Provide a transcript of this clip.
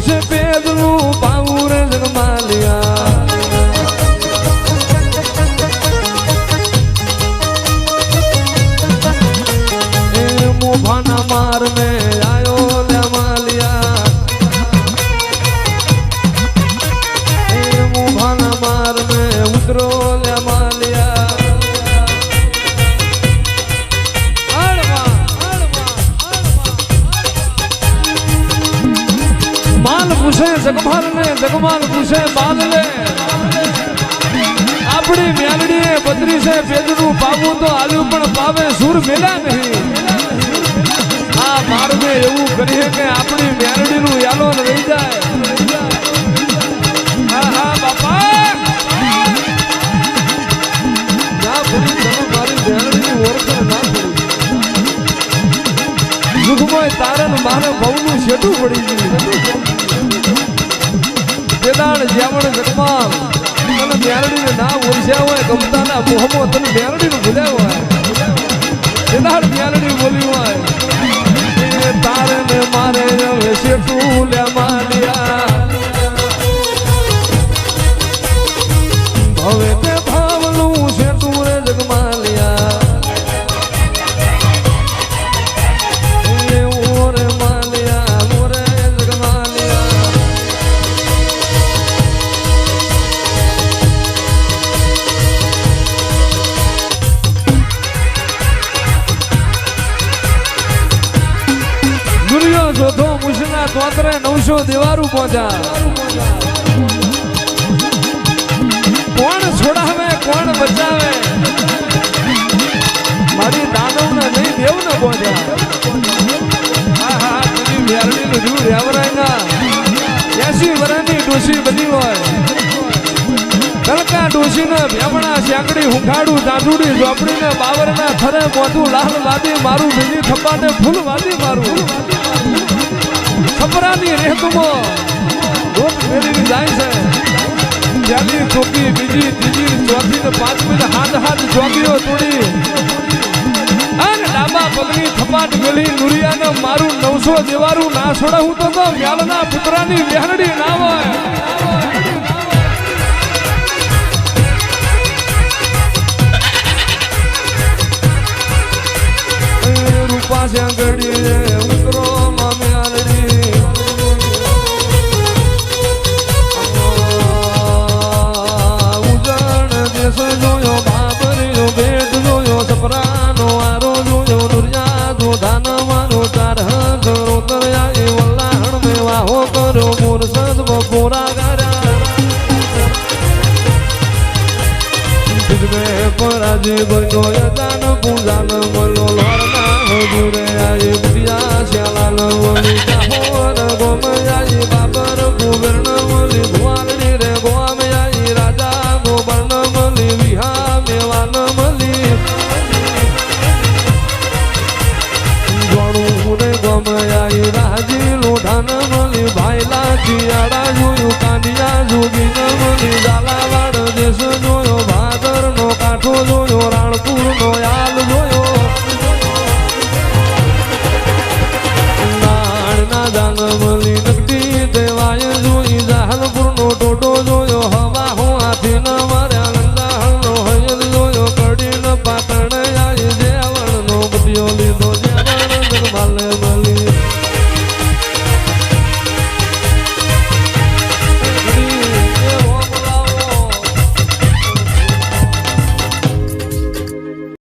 છે પેદનું પાઉર એ પૂછે જગમાલ જગમાલ પૂછે બાલ આપણી મેલડીએ બત્રીસે પેદનું પાવું તો આવ્યું પણ પાવે સુર મેલા નહીં. આ મારને એવું કરીએ કે આપણી મેલડીનું યાલો રહી જાય. ભૂલી દુઃખમય તારણ મારે બહુનું શેઠું પડી ગયું કેદાર જ્યાવણ જગમાલ. તને મેરડીને ના ઓળખ્યા હોય, ગમતાના મોહમો તને મેરડીનું ભૂલ્યા હોય. કેદાર મેરડી બોલી હોય. તારણ મારે શેઠું લે માલિયા જોધો મુશના તોતરે નવસો દેવારું પહોંચ્યા કોણ છોડાવે, કોણ બચાવે? મારી દાનવને નહીં દેવને પહોંચ્યા હા હા જીવ રેવરાયના એસી વર્ષની ડોસી બની હોય. કલકા ડોસીને ભેમણા શેકડી હુંખાડું દાંડુડી ઝોપડીને બાવરના થરે મોઢું લાલ લાદી મારું બીજી થપ્પાને ફૂલ વાદી મારું. ખબરાની રેતુમાં રોજ ફેરીને જાય છે. પહેલી ચોકી, બીજી, ત્રીજી, ચોથી ને પાંચમી હાથ હાથ ચોકીઓ તોડી. અને ડાબા પગની થપાટ ગલી નુરિયાને મારું નવસો દેવારું ના છોડાવું તો મ્યાલના પુત્રાની વેહરડી ના હોય. રૂપા છે કર્યો ધાન માનો તાર કરો કર્યા એ વલ્લાહણ મેવાહો કર્યો મોર સદ બપોરા કર્યા પરાજે ભર્યો યદાન પૂજાન મલો લોરના હજુરે આયે પ્રિયા શ્યાલાલ વનિતા હોર ગોમયાઈ રાજી લોઢાન મળી ભાઈલા ચિયાડા જોયું, કાંડિયા જોગીન મળી ઝાલાવાડ દેશ જોયો, ભાદરનો કાંઠો જોયો, રાણપુરનો યાલ જોયો. નાણના જાન મળી